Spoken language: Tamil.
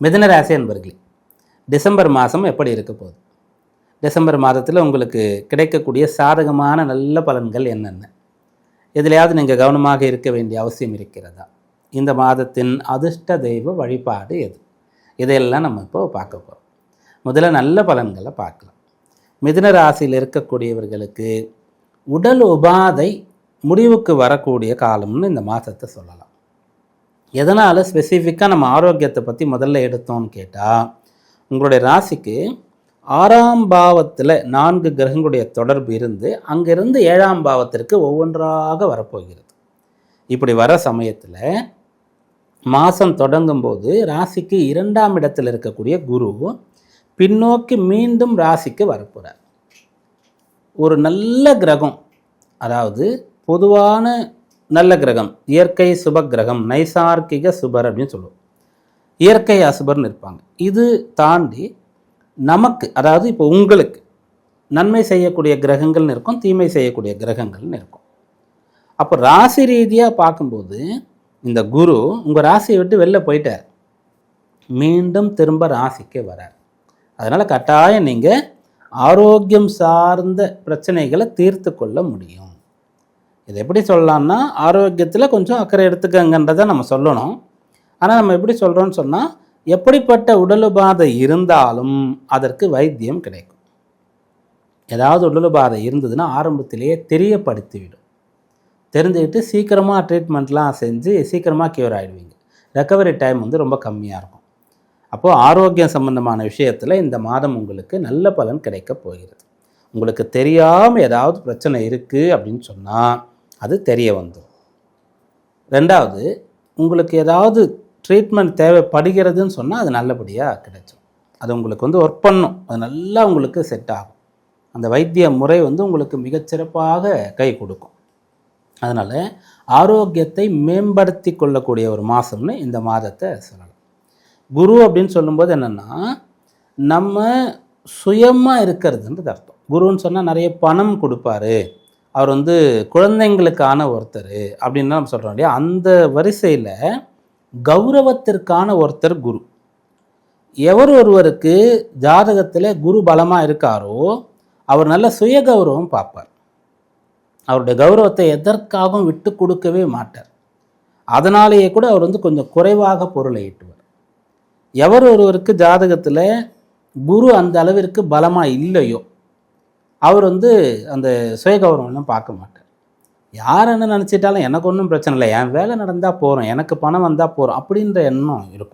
மிதுன ராசி அன்பர்களே டிசம்பர் மாதம் எப்படி இருக்க போகுது? டிசம்பர் மாதத்தில் உங்களுக்கு கிடைக்கக்கூடிய சாதகமான நல்ல பலன்கள் என்னென்ன? எதுலையாவது நீங்கள் கவனமாக இருக்க வேண்டிய அவசியம் இருக்கிறதா? இந்த மாதத்தின் அதிர்ஷ்ட தெய்வ வழிபாடு எது? இதையெல்லாம் நம்ம இப்போ பார்க்க போகிறோம் முதல்ல நல்ல பலன்களை பார்க்கலாம். மிதுன ராசியில் இருக்கக்கூடியவர்களுக்கு உடல் உபாதை முடிவுக்கு வரக்கூடிய காலம்னு இந்த மாதத்தை சொல்லலாம். எதனால் ஸ்பெசிஃபிக்காக நம்ம ஆரோக்கியத்தை பற்றி முதல்ல எடுத்தோம்னு கேட்டால் உங்களுடைய ராசிக்கு ஆறாம் பாவத்தில் நான்கு கிரகங்களுடைய தொடர்பு இருந்து அங்கிருந்து ஏழாம் பாவத்திற்கு ஒவ்வொன்றாக வரப்போகிறது. இப்படி வர சமயத்தில் மாதம் தொடங்கும் போது ராசிக்கு இரண்டாம் இடத்தில் இருக்கக்கூடிய குரு பின்னோக்கி மீண்டும் ராசிக்கு வரப்போகிறார் ஒரு நல்ல கிரகம் அதாவது பொதுவான நல்ல கிரகம் இயற்கை சுப கிரகம் நைசார்க்கிக சுபர் அப்படின்னு சொல்லுவோம். இயற்கை அசுபர்னு இருப்பாங்க. இது தாண்டி நமக்கு அதாவது இப்போ உங்களுக்கு நன்மை செய்யக்கூடிய கிரகங்கள்னு இருக்கும் தீமை செய்யக்கூடிய கிரகங்கள்னு இருக்கும். அப்போ ராசி ரீதியாக பார்க்கும்போது இந்த குரு உங்கள் ராசியை விட்டு வெளில போயிட்டார். மீண்டும் திரும்ப ராசிக்கு வரார். அதனால் கட்டாயம் நீங்கள் ஆரோக்கியம் சார்ந்த பிரச்சனைகளை தீர்த்து கொள்ள முடியும். இது எப்படி சொல்லலாம்னா ஆரோக்கியத்தில் கொஞ்சம் அக்கறை எடுத்துக்கங்கன்றதை நம்ம சொல்லணும். ஆனால் நம்ம எப்படி சொல்கிறோன்னு சொன்னால் எப்படிப்பட்ட உடலுபாதை இருந்தாலும் அதற்கு வைத்தியம் கிடைக்கும். ஏதாவது உடலுபாதை இருந்ததுன்னா ஆரம்பத்திலேயே தெரியப்படுத்திவிடும். தெரிஞ்சுக்கிட்டு சீக்கிரமாக ட்ரீட்மெண்ட்லாம் செஞ்சு சீக்கிரமாக க்யூர் ஆகிடுவீங்க ரெக்கவரி டைம் வந்து ரொம்ப கம்மியாக இருக்கும். அப்போது ஆரோக்கியம் சம்பந்தமான விஷயத்தில் இந்த மாதம் உங்களுக்கு நல்ல பலன் கிடைக்க போகிறது. உங்களுக்கு தெரியாமல் ஏதாவது பிரச்சனை இருக்குது அப்படின்னு சொன்னால் அது தெரிய வந்துடும் ரெண்டாவது உங்களுக்கு ஏதாவது ட்ரீட்மெண்ட் தேவைப்படுகிறதுன்னு சொன்னால் அது நல்லபடியாக கிடைச்சிடும் அது உங்களுக்கு வந்து ஒர்க் பண்ணும். அது நல்லா உங்களுக்கு செட் ஆகும். அந்த வைத்திய முறை வந்து உங்களுக்கு மிகச்சிறப்பாக கை கொடுக்கும். அதனால் ஆரோக்கியத்தை மேம்படுத்தி கொள்ளக்கூடிய ஒரு மாதம்னு இந்த மாதத்தை சொல்லலாம். குரு அப்படின்னு சொல்லும்போது என்னென்னா நம்ம சுயமாக இருக்கிறதுன்றது அர்த்தம். குருன்னு சொன்னால் நிறைய பணம் கொடுப்பாரு. அவர் வந்து குழந்தைங்களுக்கான ஒருத்தர் அப்படின்னு நம்ம சொல்கிறோம் இல்லையா? அந்த வரிசையில் கௌரவத்திற்கான ஒருத்தர் குரு. எவர் ஒருவருக்கு ஜாதகத்தில் குரு பலமாக இருக்காரோ அவர் நல்ல சுய கௌரவம் பார்ப்பார். அவருடைய கௌரவத்தை எதற்காகவும் விட்டு கொடுக்கவே மாட்டார். அதனாலேயே கூட அவர் வந்து கொஞ்சம் குறைவாக பொருளை ஈட்டுவார். எவர் ஒருவருக்கு ஜாதகத்தில் குரு அந்த அளவிற்கு பலமாக இல்லையோ அவர் வந்து அந்த சுயகௌரவம்லாம் பார்க்க மாட்டார். யார் என்ன நினச்சிட்டாலும் எனக்கு ஒன்றும் பிரச்சனை இல்லை. என் வேலை நடந்தால் போகிறோம் எனக்கு பணம் வந்தால் போகிறோம் அப்படின்ற எண்ணம் இருக்கும்.